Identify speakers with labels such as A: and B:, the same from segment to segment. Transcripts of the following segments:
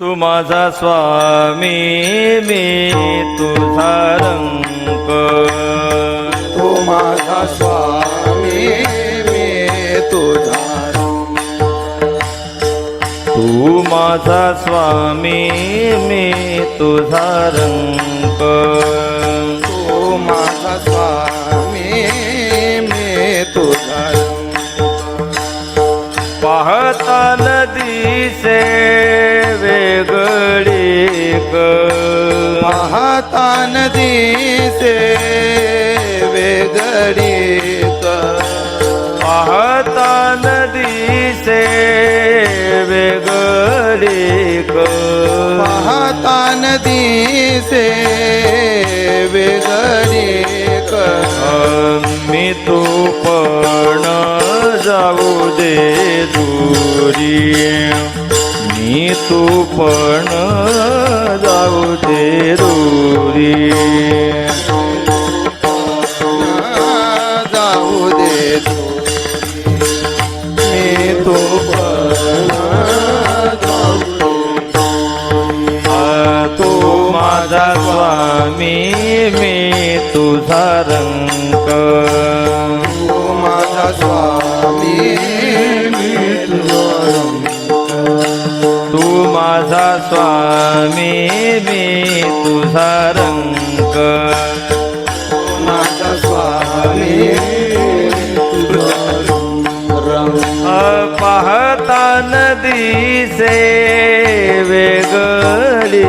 A: तू माझा स्वामी मी तुझा रंक
B: तू माझा स्वामी मी तुझा
A: तू माझा स्वामी मी तुझा रंक नदीसे वेगळी ग
B: पाहता नदीसे वेगळी क
A: पाहता नदीसे वेगळी
B: पाहता नदीसे वेगळी
A: मी तू पण जाऊ दे दुरी। मी तू पण जाऊ दे दूरी.
B: जाऊ दे मी तू पण
A: तू माझा स्वामी मी तुझा रंग
B: स्वामी मी तुझा
A: रंग.
B: स्वामी
A: पाहता नदीसे वेगळी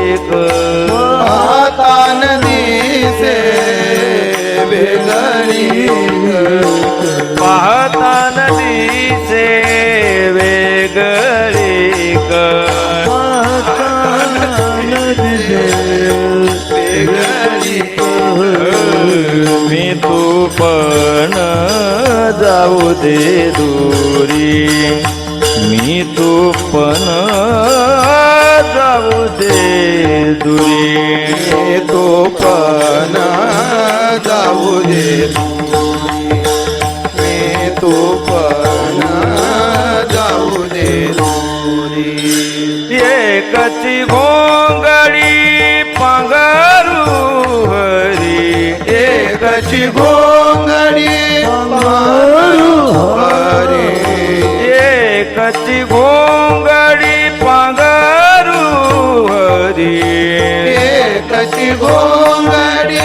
A: जाऊ दे दूरी. मी तू पण जाऊ दे दुरी.
B: तो पण जाऊ दे मी तो पण जाऊ दे
A: एकची घोंगडी पांघरू हरी.
B: एकची घोंगडी
A: एकची घोंगडी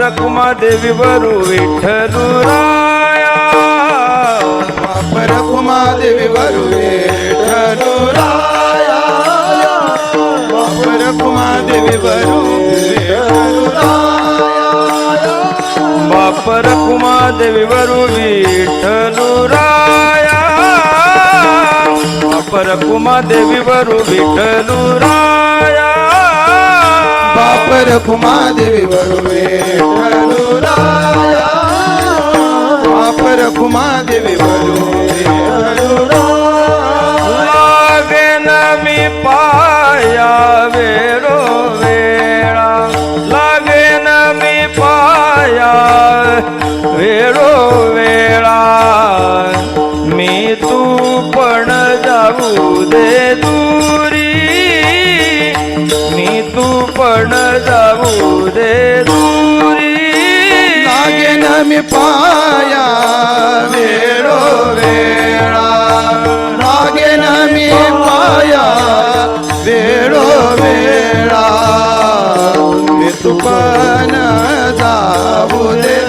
A: बापर कुमादेवी वरु विठ्ठलू राया.
B: वापर कुमादेवी वरु विठ्ठलू राया. वापर कुमादेवी वरु विठ्ठलू राया.
A: बापर कुमादेवी वरु विठ्ठलू राया. बापर कुमादेवी वरु विठ्ठलू राया.
B: वरु देवी राया वापर कुमादेवी वरु
A: लागेन मी पाया वेरो वेळा लागेन मी पाया वेरो वेळा मी तू पण जाऊ दे दे दूरी।
B: लागेन मी पाया वेळो वेळा लागेन मी पाया वेळो वेळा मी तू जाऊ दे।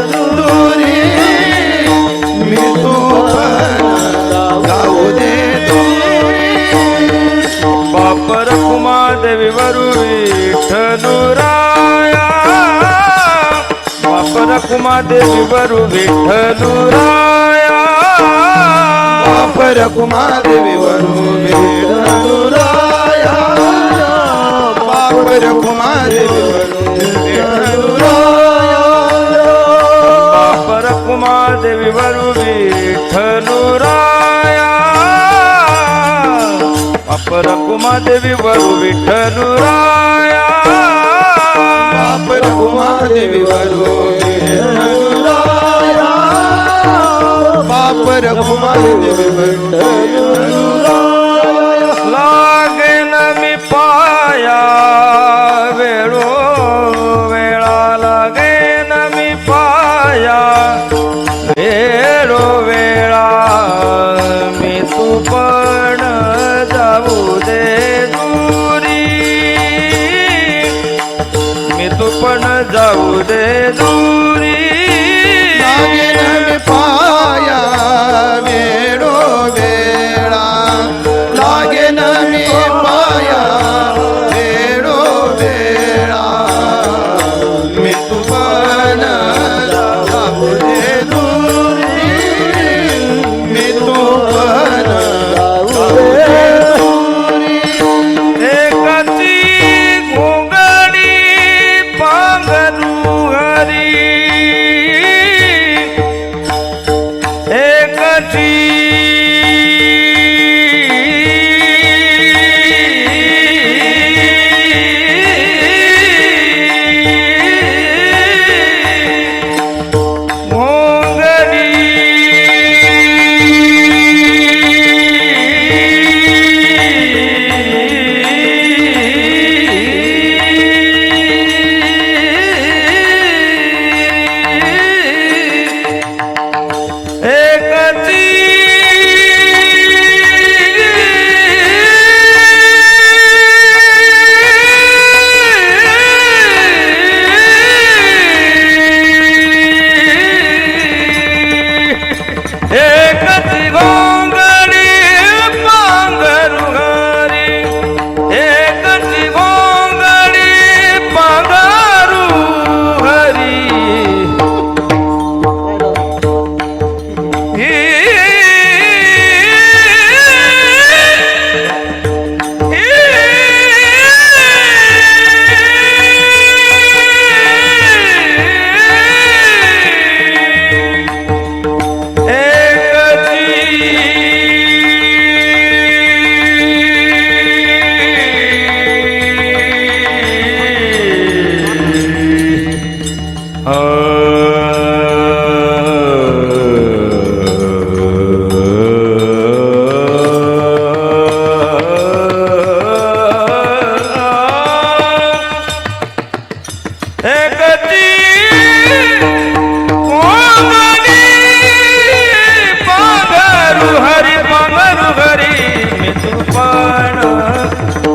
A: बापर कुमादेवी वरु विठ्ठलू राया. बापर कुमादेवी वरू
B: वेळुराया बापर कुमादेवी वरू वेळुराया
A: बापर कुमादेवी वरु विठ्ठलुराया बापर कुमादेवी वरु विठ्ठलुराया लागेन मी पाया वेळो वेळा लागेन मी पाया वेळो वेळा मी तू पण जाऊ दे दूरी मी तू पण जाऊ दे दूरी.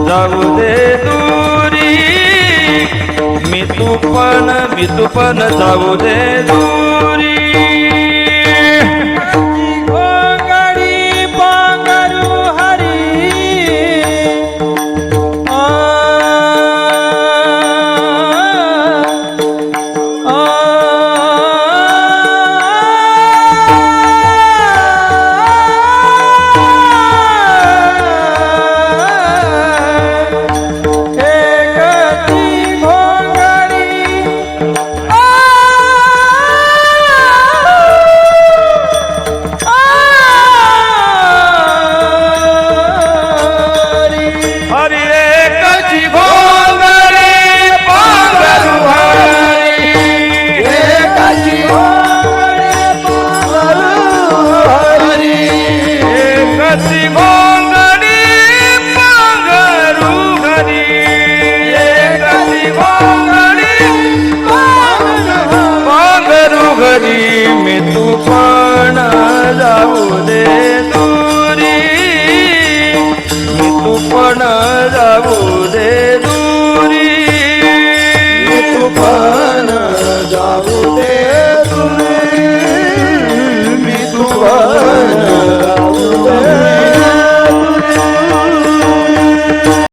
A: जाऊ दे दुरी। मी तू पण मी तू पण जाऊ दे दुरी।